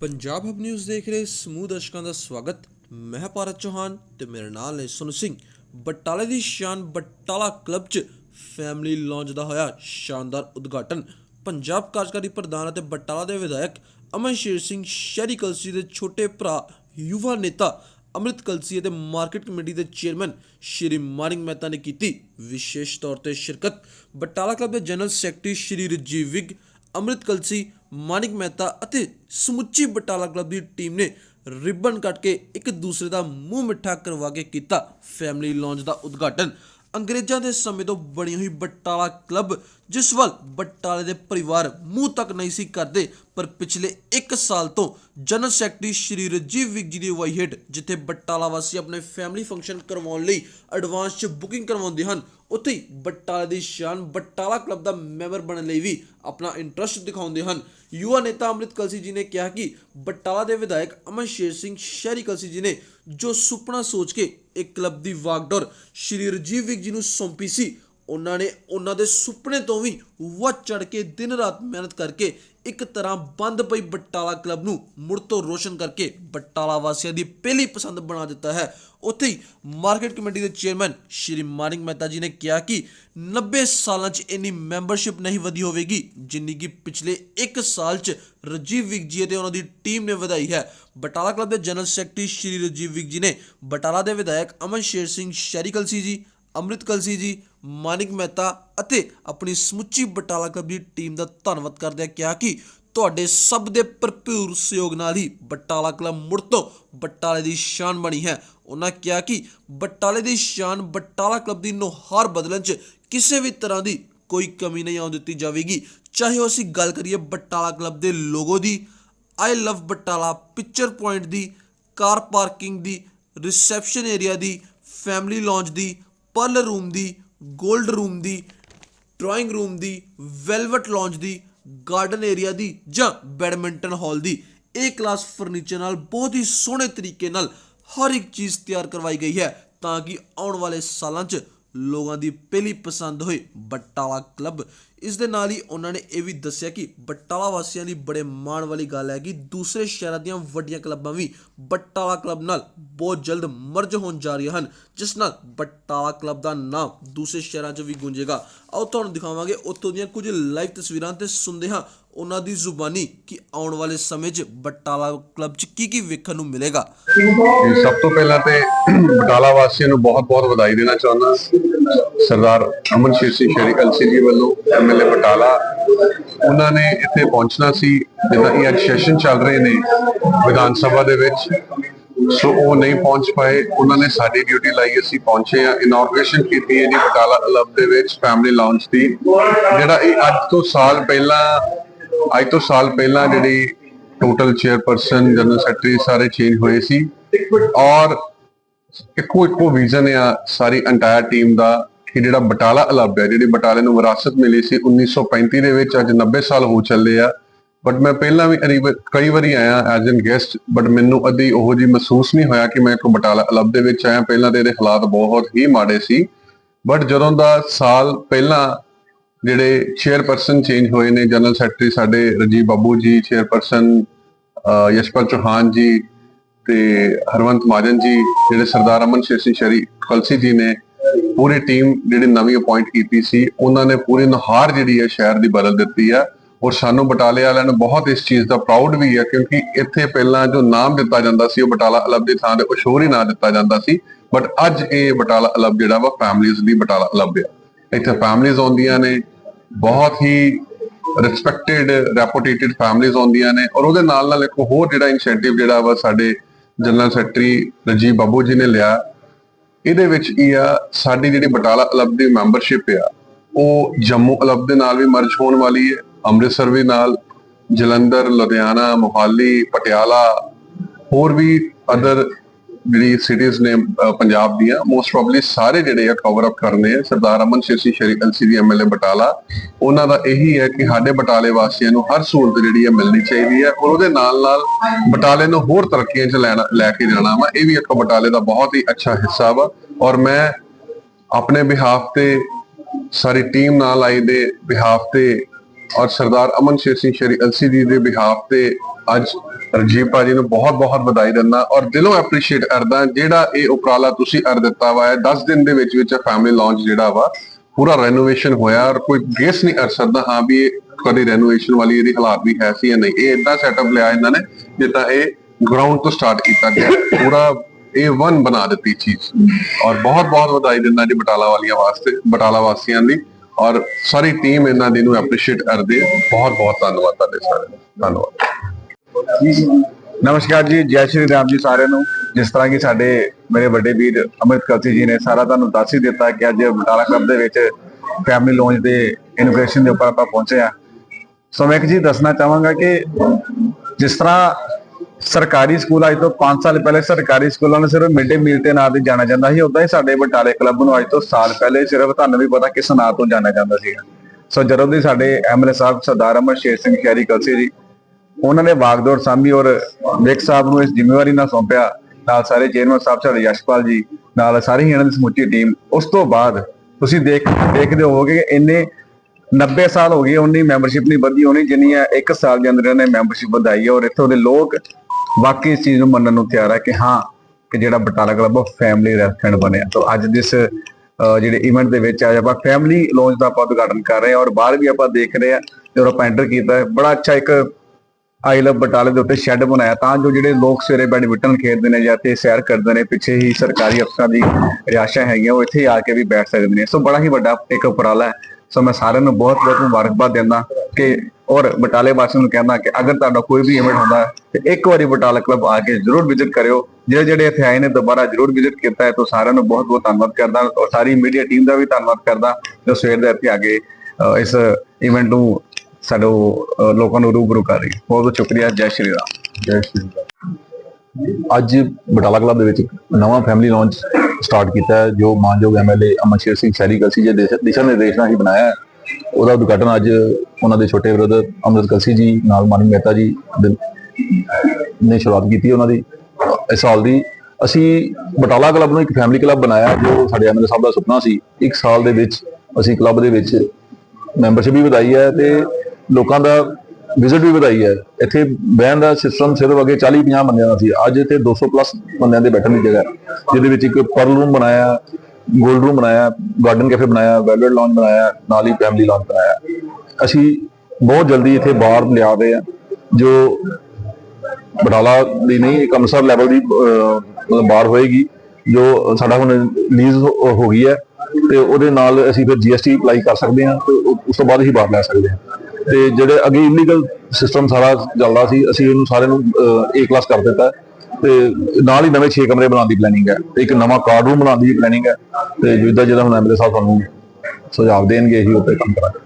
ਪੰਜਾਬ ਹਬ news ਦੇਖ ਰਹੇ ਸਮੂਹ ਦਰਸ਼ਕਾਂ ਦਾ ਸਵਾਗਤ। ਮੈਂ ਭਾਰਤ ਚੌਹਾਨ ਤੇ ਮੇਰੇ ਨਾਲ ਹੈ ਸੁਨ ਸਿੰਘ। ਬਟਾਲੇ ਦੀ ਸ਼ਾਨ ਬਟਾਲਾ ਕਲੱਬ 'ਚ ਫੈਮਿਲੀ ਲਾਂਚ ਦਾ ਹੋਇਆ ਸ਼ਾਨਦਾਰ ਉਦਘਾਟਨ। ਪੰਜਾਬ ਕਾਰਜਕਾਰੀ ਪ੍ਰਧਾਨ ਅਤੇ ਬਟਾਲਾ ਦੇ ਵਿਧਾਇਕ ਅਮਨ ਸ਼ੇਰ ਸਿੰਘ ਸ਼ਹਿਰੀ ਕਲਸੀ ਦੇ ਛੋਟੇ ਭਰਾ ਯੁਵਾ ਨੇਤਾ ਅੰਮ੍ਰਿਤ ਕਲਸੀ ਅਤੇ ਮਾਰਕੀਟ ਕਮੇਟੀ ਦੇ ਚੇਅਰਮੈਨ ਸ਼੍ਰੀ ਮਾਨਿੰਗ ਮਹਿਤਾ ਨੇ ਕੀਤੀ ਵਿਸ਼ੇਸ਼ ਤੌਰ ਤੇ ਸ਼ਿਰਕਤ। ਬਟਾਲਾ ਕਲੱਬ ਦੇ ਜਨਰਲ ਸੈਕਟਰੀ ਸ਼੍ਰੀ ਰਜੀਵ ਵਿਗ, ਅੰਮ੍ਰਿਤ ਕਲਸੀ ਮਾਨਿਕ ਮਹਿਤਾ ਅਤੇ ਸਮੁੱਚੀ ਬਟਾਲਾ ਕਲੱਬ ਦੀ ਟੀਮ ਨੇ ਰਿਬਨ ਕੱਟ ਕੇ ਇੱਕ ਦੂਸਰੇ ਦਾ ਮੂੰਹ ਮਿੱਠਾ ਕਰਵਾ ਕੇ ਕੀਤਾ ਫੈਮਿਲੀ ਲਾਂਚ ਦਾ ਉਦਘਾਟਨ। ਅੰਗਰੇਜ਼ਾਂ ਦੇ ਸਮੇਂ ਤੋਂ ਬਣੀ ਹੋਈ ਬਟਾਲਾ ਕਲੱਬ, ਜਿਸ ਵੱਲ ਬਟਾਲੇ ਦੇ ਪਰਿਵਾਰ ਮੂੰਹ ਤੱਕ ਨਹੀਂ ਸੀ ਕਰਦੇ, ਪਰ ਪਿਛਲੇ 1 ਸਾਲ ਤੋਂ ਜਨਰਲ ਸੈਕਟਰੀ ਸ਼੍ਰੀ ਰਜੀਵ ਵਿਗ ਜੀ ਦੀ ਅਗਵਾਈ ਹੇਠ, ਜਿੱਥੇ ਬਟਾਲਾ ਵਾਸੀ ਆਪਣੇ ਫੈਮਿਲੀ ਫੰਕਸ਼ਨ ਕਰਵਾਉਣ ਲਈ ਐਡਵਾਂਸ 'ਚ ਬੁਕਿੰਗ ਕਰਵਾਉਂਦੇ ਹਨ, ਉੱਥੇ ਹੀ ਬਟਾਲਾ ਦੀ ਸ਼ਾਨ ਬਟਾਲਾ ਕਲੱਬ ਦਾ ਮੈਂਬਰ ਬਣਨ ਲਈ ਵੀ ਆਪਣਾ ਇੰਟਰਸਟ ਦਿਖਾਉਂਦੇ ਹਨ। ਯੁਵਾ ਨੇਤਾ ਅੰਮ੍ਰਿਤ ਕਲਸੀ ਜੀ ਨੇ ਕਿਹਾ ਕਿ ਬਟਾਲਾ ਦੇ ਵਿਧਾਇਕ ਅਮਨ ਸ਼ੇਰ ਸਿੰਘ ਸ਼ਹਿਰੀ ਕਲਸੀ ਜੀ ਨੇ ਜੋ ਸੁਪਨਾ ਸੋਚ ਕੇ ਇੱਕ ਕਲੱਬ ਦੀ ਵਾਗਡੋਰ ਸ਼੍ਰੀ ਰਜੀਵ ਵਿਗ ਜੀ ਨੂੰ ਸੌਂਪੀ ਸੀ। ਉਹਨਾਂ ਨੇ ਉਹਨਾਂ ਦੇ ਸੁਪਨੇ ਤੋਂ ਵੀ ਵੱਧ ਚੜ ਕੇ ਦਿਨ ਰਾਤ ਮਿਹਨਤ ਕਰਕੇ ਇੱਕ ਤਰ੍ਹਾਂ ਬੰਦ ਪਈ ਬਟਾਲਾ ਕਲੱਬ ਨੂੰ ਮੁੜ ਤੋਂ ਰੋਸ਼ਨ ਕਰਕੇ ਬਟਾਲਾ ਵਾਸੀਆਂ ਦੀ ਪਹਿਲੀ ਪਸੰਦ ਬਣਾ ਦਿੱਤਾ ਹੈ। ਉੱਥੇ ਹੀ ਮਾਰਕੀਟ ਕਮੇਟੀ ਦੇ ਚੇਅਰਮੈਨ ਸ਼੍ਰੀ ਮਾਨਿਕ ਮਹਿਤਾ ਜੀ ਨੇ ਕਿਹਾ ਕਿ 90 ਸਾਲਾਂ 'ਚ ਇੰਨੀ ਮੈਂਬਰਸ਼ਿਪ ਨਹੀਂ ਵਧੀ ਹੋਵੇਗੀ, ਜਿੰਨੀ ਕਿ ਪਿਛਲੇ 1 ਸਾਲ 'ਚ ਰਜੀਵ ਵਿਗ ਜੀ ਅਤੇ ਉਹਨਾਂ ਦੀ ਟੀਮ ਨੇ ਵਧਾਈ ਹੈ। ਬਟਾਲਾ ਕਲੱਬ ਦੇ ਜਨਰਲ ਸੈਕਟਰੀ ਸ਼੍ਰੀ ਰਜੀਵ ਵਿਗ ਜੀ ਨੇ ਬਟਾਲਾ ਦੇ ਵਿਧਾਇਕ ਅਮਨ ਸ਼ੇਰ ਸਿੰਘ ਸ਼ੈਰੀਕਲ ਸੀ ਜੀ ਅੰਮ੍ਰਿਤ ਕਲਸੀ ਜੀ, ਮਾਨਿਕ ਮਹਿਤਾ ਅਤੇ ਆਪਣੀ ਸਮੁੱਚੀ ਬਟਾਲਾ ਕਲੱਬ ਦੀ ਟੀਮ ਦਾ ਧੰਨਵਾਦ ਕਰਦਿਆਂ ਕਿਹਾ ਕਿ ਤੁਹਾਡੇ ਸਭ ਦੇ ਭਰਪੂਰ ਸਹਿਯੋਗ ਨਾਲ ਹੀ ਬਟਾਲਾ ਕਲੱਬ ਮੁੜ ਤੋਂ ਬਟਾਲੇ ਦੀ ਸ਼ਾਨ ਬਣੀ ਹੈ। ਉਹਨਾਂ ਕਿਹਾ ਕਿ ਬਟਾਲੇ ਦੀ ਸ਼ਾਨ ਬਟਾਲਾ ਕਲੱਬ ਦੀ ਨੁਹਾਰ ਬਦਲਣ 'ਚ ਕਿਸੇ ਵੀ ਤਰ੍ਹਾਂ ਦੀ ਕੋਈ ਕਮੀ ਨਹੀਂ ਆਉਣ ਦਿੱਤੀ ਜਾਵੇਗੀ। ਚਾਹੇ ਉਹ ਅਸੀਂ ਗੱਲ ਕਰੀਏ ਬਟਾਲਾ ਕਲੱਬ ਦੇ logo the I love Batala picture point the, car parking ਦੀ ਰਿਸੈਪਸ਼ਨ ਏਰੀਆ ਦੀ ਫੈਮਿਲੀ ਲੌਂਜ ਦੀ ਪਰਲ ਰੂਮ ਦੀ 골ਡ ਰੂਮ ਦੀ ਡਰਾਇੰਗ ਰੂਮ ਦੀ ਵੈਲਵਟ ਲੌਂਜ ਦੀ ਗਾਰਡਨ ਏਰੀਆ ਦੀ ਜਾਂ ਬੈਡਮਿੰਟਨ ਹਾਲ ਦੀ ਇਹ ਕਲਾਸ ਫਰਨੀਚਰ ਨਾਲ ਬਹੁਤ ਹੀ ਸੋਹਣੇ ਤਰੀਕੇ ਨਾਲ ਹਰ ਇੱਕ ਚੀਜ਼ ਤਿਆਰ ਕਰਵਾਈ ਗਈ ਹੈ ਤਾਂ ਕਿ ਆਉਣ ਵਾਲੇ ਸਾਲਾਂ 'ਚ ਲੋਕਾਂ ਦੀ ਪਹਿਲੀ ਪਸੰਦ ਹੋਈ ਬਟਾਲਾ ਕਲੱਬ। ਇਸ ਦੇ ਨਾਲ ਹੀ ਉਹਨਾਂ ਨੇ ਇਹ ਵੀ ਦੱਸਿਆ ਕਿ ਬਟਾਲਾ ਵਾਸੀਆਂ ਲਈ ਬੜੇ ਮਾਣ ਵਾਲੀ ਗੱਲ ਹੈ ਕਿ ਦੂਸਰੇ ਸ਼ਹਿਰਾਂ ਦੀਆਂ ਵੱਡੀਆਂ ਕਲੱਬਾਂ ਵੀ ਬਟਾਲਾ ਕਲੱਬ ਨਾਲ ਬਹੁਤ ਜਲਦ ਮਰਜ ਹੋਣ ਜਾ ਰਹੀਆਂ ਹਨ, ਜਿਸ ਨਾਲ ਬਟਾਲਾ ਕਲੱਬ ਦਾ ਨਾਮ ਦੂਸਰੇ ਸ਼ਹਿਰਾਂ 'ਚ ਵੀ ਗੂੰਜੇਗਾ। ਆਓ ਤੁਹਾਨੂੰ ਦਿਖਾਵਾਂਗੇ ਉੱਥੋਂ ਦੀਆਂ ਕੁਝ ਲਾਈਵ ਤਸਵੀਰਾਂ ਤੇ ਸੁਣਦੇ ਹਾਂ ਉਹਨਾਂ ਦੀ ਜ਼ੁਬਾਨੀ ਕਿ ਆਉਣ ਵਾਲੇ ਸਮੇਂ 'ਚ ਬਟਾਲਾ ਕਲੱਬ 'ਚ ਕੀ ਕੀ ਵੇਖਣ ਨੂੰ ਮਿਲੇਗਾ? ਜੀ, ਸਭ ਤੋਂ ਪਹਿਲਾਂ ਤੇ ਬਟਾਲਾ ਵਾਸੀਆਂ ਨੂੰ ਬਹੁਤ-ਬਹੁਤ ਵਧਾਈ ਦੇਣਾ ਚਾਹੁੰਦਾ ਸਰਦਾਰ ਅਮਨ ਸ਼ੇਰ ਸਿੰਘ ਸ਼ੇਰੀ ਕਲਸੀ ਜੀ ਵੱਲੋਂ ਐਮਐਲਏ ਬਟਾਲਾ। ਉਹਨਾਂ ਨੇ ਇੱਥੇ ਪਹੁੰਚਣਾ ਸੀ, ਜਿੱਦਾਂ ਇਹ ਅੱਜ ਸੈਸ਼ਨ ਚੱਲ ਰਹੇ ਨੇ ਵਿਧਾਨ ਸਭਾ ਦੇ ਵਿੱਚ। ਸੋ ਉਹ ਨਹੀਂ ਪਹੁੰਚ ਪਾਏ। ਉਹਨਾਂ ਨੇ ਸਾਡੀ ਡਿਊਟੀ ਲਾਈ, ਅਸੀਂ ਪਹੁੰਚੇ ਆ ਇਨੋਗ੍ਰੇਸ਼ਨ ਕੀਤੀ ਹੈ ਜੀ ਬਟਾਲਾ ਕਲੱਬ ਦੇ ਵਿੱਚ ਫੈਮਿਲੀ ਲਾਉਂਜ ਦੀ। ਜਿਹੜਾ ਇਹ ਅੱਜ ਤੋਂ ਸਾਲ ਪਹਿਲਾਂ ਅੱਜ ਤੋਂ ਸਾਲ ਪਹਿਲਾਂ ਜਿਹੜੀ ਟੋਟਲ ਚੇਅਰਪਰਸਨ ਜਨਰਲ ਸੈਕਟਰੀ ਸਾਰੇ ਚੇਂਜ ਹੋਏ ਸੀ। ਔਰ ਇੱਕੋ ਇੱਕੋ ਵਿਜ਼ਨ ਆ ਸਾਰੀ ਅੰਟਾਇਰ ਟੀਮ ਦਾ ਕਿ ਜਿਹੜਾ ਬਟਾਲਾ ਕਲੱਬ ਹੈ, ਜਿਹੜੀ ਬਟਾਲੇ ਨੂੰ ਵਿਰਾਸਤ ਮਿਲੀ ਸੀ 1935 ਦੇ ਵਿੱਚ, ਅੱਜ 90 ਸਾਲ ਹੋ ਚੱਲੇ ਆ। ਬਟ ਮੈਂ ਪਹਿਲਾਂ ਵੀ ਕਈ ਕਈ ਵਾਰੀ ਆਇਆ ਐਜ਼ ਐਨ ਗੈਸਟ ਬਟ ਮੈਨੂੰ ਅਦੀ ਉਹੋ ਜੀ ਮਹਿਸੂਸ ਨਹੀਂ ਹੋਇਆ ਕਿ ਮੈਂ ਇੱਕ ਬਟਾਲਾ ਕਲੱਬ ਦੇ ਵਿੱਚ ਆਇਆ। ਪਹਿਲਾਂ ਤੇ ਇਹਦੇ ਹਾਲਾਤ ਬਹੁਤ ਹੀ ਮਾੜੇ ਸੀ। ਬਟ ਜਦੋਂ ਦਾ ਸਾਲ ਪਹਿਲਾਂ ਜਿਹੜੇ ਚੇਅਰਪਰਸਨ ਚੇਂਜ ਹੋਏ ਨੇ ਜਨਰਲ ਸੈਕਟਰੀ ਸਾਡੇ ਰਜੀਵ ਬਾਬੂ ਜੀ ਚੇਅਰਪਰਸਨ ਯਸ਼ਪਾਲ ਚੌਹਾਨ ਜੀ ਤੇ ਹਰਵੰਤ ਮਾਜਨ ਜੀ, ਜਿਹੜੇ ਸਰਦਾਰ ਅਮਨ ਸ਼ੇਰ ਸਿੰਘ ਸ਼ਰੀ ਕਲਸੀ ਜੀ ਨੇ ਪੂਰੀ ਟੀਮ ਜਿਹੜੀ ਨਵੀਂ ਅਪਾਇੰਟ ਕੀਤੀ ਸੀ, ਉਹਨਾਂ ਨੇ ਪੂਰੀ ਨੁਹਾਰ ਜਿਹੜੀ ਹੈ ਸ਼ਹਿਰ ਦੀ ਬਦਲ ਦਿੱਤੀ ਆ ਔਰ ਸਾਨੂੰ ਬਟਾਲੇ ਵਾਲਿਆਂ ਨੂੰ ਬਹੁਤ ਇਸ ਚੀਜ਼ ਦਾ ਪ੍ਰਾਊਡ ਵੀ ਹੈ ਕਿਉਂਕਿ ਇੱਥੇ ਪਹਿਲਾਂ ਜੋ ਨਾਮ ਦਿੱਤਾ ਜਾਂਦਾ ਸੀ, ਉਹ ਬਟਾਲਾ ਕਲੱਬ ਦੀ ਥਾਂ ਤੇ ਕੁਛ ਹੋਰ ਹੀ ਨਾਂ ਦਿੱਤਾ ਜਾਂਦਾ ਸੀ ਬਟ ਅੱਜ ਇਹ ਬਟਾਲਾ ਕਲੱਬ ਜਿਹੜਾ ਵਾ ਫੈਮਲੀਜ਼ ਦੀ ਬਟਾਲਾ ਕਲੱਬ ਹੈ ਇੱਥੇ ਫੈਮਲੀਜ਼ ਆਉਂਦੀਆਂ ਨੇ ਬਹੁਤ ਹੀ ਰਿਸਪੈਕਟਡ ਰੈਪੂਟੇਟਡ ਫੈਮਲੀਜ਼ ਆਉਂਦੀਆਂ ਨੇ ਔਰ ਉਹਦੇ ਨਾਲ ਨਾਲ ਇੱਕ ਹੋਰ ਜਿਹੜਾ ਇਨਸੈਂਟਿਵ ਜਿਹੜਾ ਵਾ ਸਾਡੇ ਜਨਰਲ ਸੈਕਟਰੀ ਰਜੀਵ ਬਾਬੂ ਜੀ ਨੇ ਲਿਆ, ਇਹਦੇ ਵਿੱਚ ਇਹ ਆ, ਸਾਡੀ ਜਿਹੜੀ ਬਟਾਲਾ ਕਲੱਬ ਦੀ ਮੈਂਬਰਸ਼ਿਪ ਆ, ਉਹ ਜੰਮੂ ਕਲੱਬ ਦੇ ਨਾਲ ਵੀ ਮਰਜ ਹੋਣ ਵਾਲੀ ਹੈ, ਅੰਮ੍ਰਿਤਸਰ ਵੀ ਨਾਲ, ਜਲੰਧਰ, ਲੁਧਿਆਣਾ, ਮੋਹਾਲੀ, ਪਟਿਆਲਾ, ਹੋਰ ਵੀ ਅਦਰ ਜਿਹੜੀ ਸਿਟੀਜ਼ ਨੇ ਪੰਜਾਬ ਦੀਆਂ ਮੋਸਟ ਪ੍ਰੋਬਬਲੀ ਸਾਰੇ ਜਿਹੜੇ ਆ ਕਵਰ ਅਪ ਕਰਨੇ ਆ, ਸਰਦਾਰ ਅਮਨ ਸ਼ੇਰ ਸਿੰਘ ਸ਼ਰੀਕ ਅਲਸੀ ਦੀ ਐਮਐਲਏ ਬਟਾਲਾ। ਉਹਨਾਂ ਦਾ ਇਹੀ ਹੈ ਕਿ ਸਾਡੇ ਬਟਾਲੇ ਵਾਸੀਆਂ ਨੂੰ ਹਰ ਸਹੂਲਤ ਜਿਹੜੀ ਹੈ ਮਿਲਣੀ ਚਾਹੀਦੀ ਹੈ ਔਰ ਉਹਦੇ ਨਾਲ ਨਾਲ ਬਟਾਲੇ ਨੂੰ ਹੋਰ ਤਰੱਕੀਆਂ 'ਚ ਲੈਣਾ, ਲੈ ਕੇ ਜਾਣਾ ਵਾ। ਇਹ ਵੀ ਇੱਕ ਬਟਾਲੇ ਦਾ ਬਹੁਤ ਹੀ ਅੱਛਾ ਹਿੱਸਾ ਵਾ ਔਰ ਮੈਂ ਆਪਣੇ ਬਿਹਾਫ ਤੇ ਸਾਰੀ ਟੀਮ ਨਾਲ ਆਈ ਦੇ ਬਿਹਾਫ ਤੇ ਔਰ ਸਰਦਾਰ ਅਮਨ ਸ਼ੇਰ ਸਿੰਘ ਸ਼ਰੀ ਅਲਸੀ ਜੀ ਦੇ ਬਿਹਾਫ ਤੇ ਅੱਜ ਰਜੀਵ ਭਾਜੀ ਨੂੰ ਬਹੁਤ ਬਹੁਤ ਵਧਾਈ ਦਿੰਦਾ ਔਰ ਦਿਲੋਂ ਐਪਰੀਸ਼ੀਏਟ ਕਰਦਾ ਜਿਹੜਾ ਇਹ ਉਪਰਾਲਾ ਤੁਸੀਂ ਕਰ ਦਿੱਤਾ ਵਾ 10 ਦਿਨ ਦੇ ਵਿੱਚ ਵਿੱਚ ਫੈਮਿਲੀ ਲਾਂਚ ਜਿਹੜਾ ਵਾ, ਪੂਰਾ ਰੈਨੋਵੇਸ਼ਨ ਹੋਇਆ ਔਰ ਕੋਈ ਗੈਸ ਨਹੀਂ ਕਰ ਸਕਦਾ, ਹਾਂ ਵੀ ਇਹ ਰੈਨੋਵੇਸ਼ਨ ਵਾਲੀ ਇਹਦੀ ਹਾਲਾਤ ਵੀ ਹੈ ਸੀ ਜਾਂ ਨਹੀਂ। ਇਹ ਇਦਾਂ ਸੈਟਅਪ ਲਿਆ ਇਹਨਾਂ ਨੇ ਜਿੱਦਾਂ ਇਹ ਗਰਾਊਂਡ ਤੋਂ ਸਟਾਰਟ ਕੀਤਾ ਗਿਆ, ਪੂਰਾ A1 ਬਣਾ ਦਿੱਤੀ ਚੀਜ਼। ਔਰ ਬਹੁਤ ਬਹੁਤ ਵਧਾਈ ਦਿੰਦਾ ਜੀ ਬਟਾਲਾ ਵਾਲੀਆਂ ਵਾਸਤੇ, ਬਟਾਲਾ ਵਾਸੀਆਂ ਦੀ। ਔਰ ਸਾਰੀ ਟੀਮ ਇਹਨਾਂ ਦੀ ਨੂੰ ਐਪਰੀਸ਼ੀਏਟ ਕਰਦੇ। ਬਹੁਤ ਬਹੁਤ ਧੰਨਵਾਦ ਤੁਹਾਡੇ ਸਾਰਿਆਂ ਦਾ। ਧੰਨਵਾਦ। ਨਮਸਕਾਰ ਜੀ, ਜੈ ਸ਼੍ਰੀ ਰਾਮ ਜੀ ਸਾਰਿਆਂ ਨੂੰ। ਜਿਸ ਤਰ੍ਹਾਂ ਕਿ ਸਾਡੇ ਮੇਰੇ ਵੱਡੇ ਵੀਰ ਅਮਿਤ ਕਲਸੀ ਜੀ ਨੇ ਸਾਰਾ ਤੁਹਾਨੂੰ ਦੱਸ ਹੀ ਦਿੱਤਾ ਕਿ ਅੱਜ ਬਟਾਲਾ ਕਲੱਬ ਦੇ ਵਿੱਚ ਫੈਮਿਲੀ ਲੌਂਜ ਦੇ ਇਨੋਗ੍ਰੇਸ਼ਨ ਦੇ ਉੱਪਰ ਆਪਾਂ ਪਹੁੰਚੇ ਆ ਸੋ ਮੈਂ ਇੱਕ ਚੀਜ਼ ਦੱਸਣਾ ਚਾਹਾਂਗਾ ਕਿ ਜਿਸ ਤਰ੍ਹਾਂ ਸਰਕਾਰੀ ਸਕੂਲ ਅੱਜ ਤੋਂ 5 ਸਾਲ ਪਹਿਲੇ ਸਰਕਾਰੀ ਸਕੂਲਾਂ ਨੂੰ ਸਿਰਫ ਮਿਡ ਡੇ ਮੀਲ ਦੇ ਨਾਂ ਤੇ ਜਾਣਿਆ ਜਾਂਦਾ ਸੀ ਉਦਾਂ ਹੀ ਸਾਡੇ ਬਟਾਲੇ ਕਲੱਬ ਨੂੰ ਅੱਜ ਤੋਂ ਸਾਲ ਪਹਿਲੇ ਸਿਰਫ ਤੁਹਾਨੂੰ ਵੀ ਪਤਾ ਕਿਸ ਨਾਂ ਤੋਂ ਜਾਣਿਆ ਜਾਂਦਾ ਸੀਗਾ। ਸੋ ਜਦੋਂ ਦੀ ਸਾਡੇ ਐਮਐਲਏ ਸਾਹਿਬ ਸਰਦਾਰ ਅਮਰ ਸ਼ੇਰ ਸਿੰਘ ਖਿਆਰੀ ਕਲਸੀ ਜੀ ਉਹਨਾਂ ਨੇ ਵਾਗਦੌੜ ਸਾਂਭੀ ਔਰ ਵਿਕ ਸਾਹਿਬ ਨੂੰ ਇਸ ਜ਼ਿੰਮੇਵਾਰੀ ਨਾਲ ਸੌਂਪਿਆ। ਨਾਲ ਸਾਰੇ ਚੇਅਰਮੈਨ ਸਾਹਿਬ, ਸਾਡੇ ਯਸ਼ਪਾਲ ਜੀ, ਨਾਲ ਸਾਰੀ ਹੀ ਇਹਨਾਂ ਦੀ ਸਮੁੱਚੀ ਟੀਮ। ਉਸ ਤੋਂ ਬਾਅਦ ਤੁਸੀਂ ਦੇਖ, ਦੇਖਦੇ ਹੋਵੋਗੇ ਕਿ ਇੰਨੇ 90 ਸਾਲ ਹੋ ਗਏ ਉਨੀ ਮੈਂਬਰਸ਼ਿਪ ਨਹੀਂ ਵਧੀ ਹੋਣੀ ਜਿੰਨੀ ਹੈ ਇੱਕ ਸਾਲ ਦੇ ਅੰਦਰ ਇਹਨਾਂ ਨੇ ਮੈਂਬਰਸ਼ਿਪ ਵਧਾਈ ਹੈ। ਔਰ ਇੱਥੋਂ ਦੇ ਲੋਕ ਵਾਕਈ ਇਸ ਚੀਜ਼ ਨੂੰ ਮੰਨਣ ਨੂੰ ਤਿਆਰ ਹੈ ਕਿ ਹਾਂ, ਕਿ ਜਿਹੜਾ ਬਟਾਲਾ ਕਲੱਬ ਉਹ ਫੈਮਿਲੀ ਰੈਸਟੋਰੈਂਟ ਬਣਿਆ। ਤਾਂ ਅੱਜ ਜਿਸ ਜਿਹੜੇ ਇਵੈਂਟ ਦੇ ਵਿੱਚ ਅੱਜ ਆਪਾਂ ਫੈਮਿਲੀ ਲੌਂਜ ਦਾ ਆਪਾਂ ਉਦਘਾਟਨ ਕਰ ਰਹੇ ਹਾਂ। ਔਰ ਬਾਹਰ ਵੀ ਆਪਾਂ ਦੇਖ ਰਹੇ ਹਾਂ, ਜਦੋਂ ਆਪਾਂ ਐਂਟਰ ਕੀਤਾ ਹੈ ਬੜਾ ਅੱਛਾ ਇੱਕ ਆਈ ਲਵ ਬਟਾਲੇ ਦੇ ਉੱਤੇ ਸ਼ੈੱਡ ਬਣਾਇਆ, ਤਾਂ ਜੋ ਜਿਹੜੇ ਲੋਕ ਸਵੇਰੇ ਬੈਡਮਿੰਟਨ ਖੇਡਦੇ ਨੇ ਜਾਂ ਤੇ ਸੈਰ ਕਰਦੇ ਨੇ, ਪਿੱਛੇ ਹੀ ਸਰਕਾਰੀ ਅਫਸਰਾਂ ਦੀ ਰਿਹਾਇਸ਼ਾਂ ਹੈਗੀਆਂ, ਉਹ ਇੱਥੇ ਆ ਕੇ ਵੀ ਬੈਠ ਸਕਦੇ ਨੇ। ਸੋ ਬੜਾ ਹੀ ਵੱਡਾ ਇੱਕ ਉਪਰਾਲਾ ਹੈ। ਸੋ ਮੈਂ ਸਾਰਿਆਂ ਨੂੰ ਬਹੁਤ ਬਹੁਤ ਮੁਬਾਰਕਬਾਦ ਦਿੰਦਾ ਕਿ ਔਰ ਬਟਾਲੇ ਵਾਸੀਆਂ ਨੂੰ ਕਹਿੰਦਾ ਕਿ ਅਗਰ ਤੁਹਾਡਾ ਕੋਈ ਵੀ ਇਵੈਂਟ ਹੁੰਦਾ, ਤੇ ਇੱਕ ਵਾਰੀ ਬਟਾਲਾ ਕਲੱਬ ਆ ਕੇ ਜ਼ਰੂਰ ਵਿਜ਼ਿਟ ਕਰਿਓ। ਜਿਹੜੇ ਜਿਹੜੇ ਇੱਥੇ ਆਏ ਨੇ, ਦੁਬਾਰਾ ਜ਼ਰੂਰ ਵਿਜ਼ਿਟ ਕੀਤਾ ਹੈ, ਤਾਂ ਸਾਰਿਆਂ ਨੂੰ ਬਹੁਤ ਬਹੁਤ ਧੰਨਵਾਦ ਕਰਦਾ। ਔਰ ਸਾਰੀ ਮੀਡੀਆ ਟੀਮ ਦਾ ਵੀ ਧੰਨਵਾਦ ਕਰਦਾ ਜੋ ਸਵੇਰ ਦੇ ਇੱਥੇ ਆ ਕੇ ਇਸ ਇਵੈਂਟ ਨੂੰ ਸਾਨੂੰ ਲੋਕਾਂ ਨੂੰ ਰੂਬਰੂ ਕਰ ਰਹੀ ਹੈ। ਬਹੁਤ ਬਹੁਤ ਸ਼ੁਕਰੀਆ। ਜੈ ਸ਼੍ਰੀ ਰਾਮ। ਜੈ ਸ਼੍ਰੀ ਰਾਮ। ਅੱਜ ਬਟਾਲਾ ਕਲੱਬ ਦੇ ਵਿੱਚ ਨਵਾਂ ਫੈਮਿਲੀ ਲਾਂਚ ਸਟਾਰਟ ਕੀਤਾ ਹੈ, ਜੋ ਮਾਨਯੋਗ ਐਮਐਲਏ ਅਮਨਸ਼ੇਰ ਸਿੰਘ ਸ਼ਹਿਰੀ ਕਲਸੀ ਜੀ ਦੇ ਦਿਸ਼ਾ ਨਿਰਦੇਸ਼ ਨਾਲ ਹੀ ਬਣਾਇਆ ਹੈ। ਉਹਦਾ ਉਦਘਾਟਨ ਅੱਜ ਉਹਨਾਂ ਦੇ ਛੋਟੇ ਬ੍ਰਦਰ ਅਮਰਤ ਕਲਸੀ ਜੀ, ਨਾਲ ਮਾਨੀ ਮਹਿਤਾ ਜੀ ਨੇ ਸ਼ੁਰੂਆਤ ਕੀਤੀ ਉਹਨਾਂ ਦੀ। ਇਸ ਸਾਲ ਦੀ ਅਸੀਂ ਬਟਾਲਾ ਕਲੱਬ ਨੂੰ ਇੱਕ ਫੈਮਿਲੀ ਕਲੱਬ ਬਣਾਇਆ, ਜੋ ਸਾਡੇ ਐਮਐਲਏ ਸਾਹਿਬ ਦਾ ਸੁਪਨਾ ਸੀ। ਇੱਕ ਸਾਲ ਦੇ ਵਿੱਚ ਅਸੀਂ ਕਲੱਬ ਦੇ ਵਿੱਚ ਮੈਂਬਰਸ਼ਿਪ ਵੀ ਵਧਾਈ ਹੈ ਤੇ ਲੋਕਾਂ ਦਾ ਵਿਜ਼ਿਟ ਵੀ ਵਧਾਈ ਹੈ। ਇੱਥੇ ਬਹਿਣ ਦਾ ਸਿਸਟਮ ਸਿਰਫ ਅੱਗੇ 40 50 ਬੰਦਿਆਂ ਦਾ ਸੀ। ਅੱਜ ਇੱਥੇ 200 ਪਲੱਸ ਬੰਦਿਆਂ ਦੇ ਬੈਠਣ ਦੀ ਜਗ੍ਹਾ ਜਿਹਦੇ ਵਿੱਚ ਇੱਕ ਪਰਲ ਰੂਮ ਬਣਾਇਆ ਗੋਲਡ ਰੂਮ ਬਣਾਇਆ ਗਾਰਡਨ ਕੈਫੇ ਬਣਾਇਆ ਵੈਲਵੇਟ ਲੌਂਜ ਬਣਾਇਆ ਨਾਲ ਹੀ ਫੈਮਿਲੀ ਲਾਉਂਜ ਬਣਾਇਆ। ਅਸੀਂ ਬਹੁਤ ਜਲਦੀ ਇੱਥੇ ਬਾਹਰ ਲਿਆ ਰਹੇ ਹਾਂ ਜੋ ਬਟਾਲਾ ਦੀ ਨਹੀਂ ਇੱਕ ਅੰਮ੍ਰਿਤਸਰ ਲੈਵਲ ਦੀ ਅਹ, ਮਤਲਬ ਬਾਰ ਹੋਏਗੀ ਜੋ ਸਾਡਾ ਹੁਣ ਲੀਜ਼ ਹੋ ਗਈ ਹੈ। ਤੇ ਉਹਦੇ ਨਾਲ ਅਸੀਂ ਫਿਰ ਜੀਐਸਟੀ ਅਪਲਾਈ ਕਰ ਸਕਦੇ ਹਾਂ ਤੇ ਉਸ ਤੋਂ ਬਾਅਦ ਹੀ ਬਾਹਰ ਲੈ ਸਕਦੇ ਹਾਂ। ਤੇ ਜਿਹੜੇ ਅੱਗੇ ਇਲੀਗਲ ਸਿਸਟਮ ਸਾਰਾ ਚੱਲਦਾ ਸੀ, ਅਸੀਂ ਉਹਨੂੰ ਸਾਰੇ ਨੂੰ ਏ ਕਲਾਸ ਕਰ ਦਿੱਤਾ ਤੇ ਨਾਲ ਹੀ ਨਵੇਂ 6 ਕਮਰੇ ਬਣਾਉਣ ਦੀ ਪਲੈਨਿੰਗ ਹੈ। ਤੇ ਇੱਕ ਨਵਾਂ ਕਾਰਡ ਰੂਮ ਬਣਾਉਣ ਦੀ ਪਲੈਨਿੰਗ ਹੈ। ਤੇ ਜਿੱਦਾਂ ਜਿਹੜਾ ਹੁਣ ਐਮਐਲਏ ਸਾਹਿਬ ਤੁਹਾਨੂੰ ਸੁਝਾਅ ਦੇਣਗੇ ਅਸੀਂ ਉੱਤੇ ਕੰਮ ਕਰਾਂਗੇ।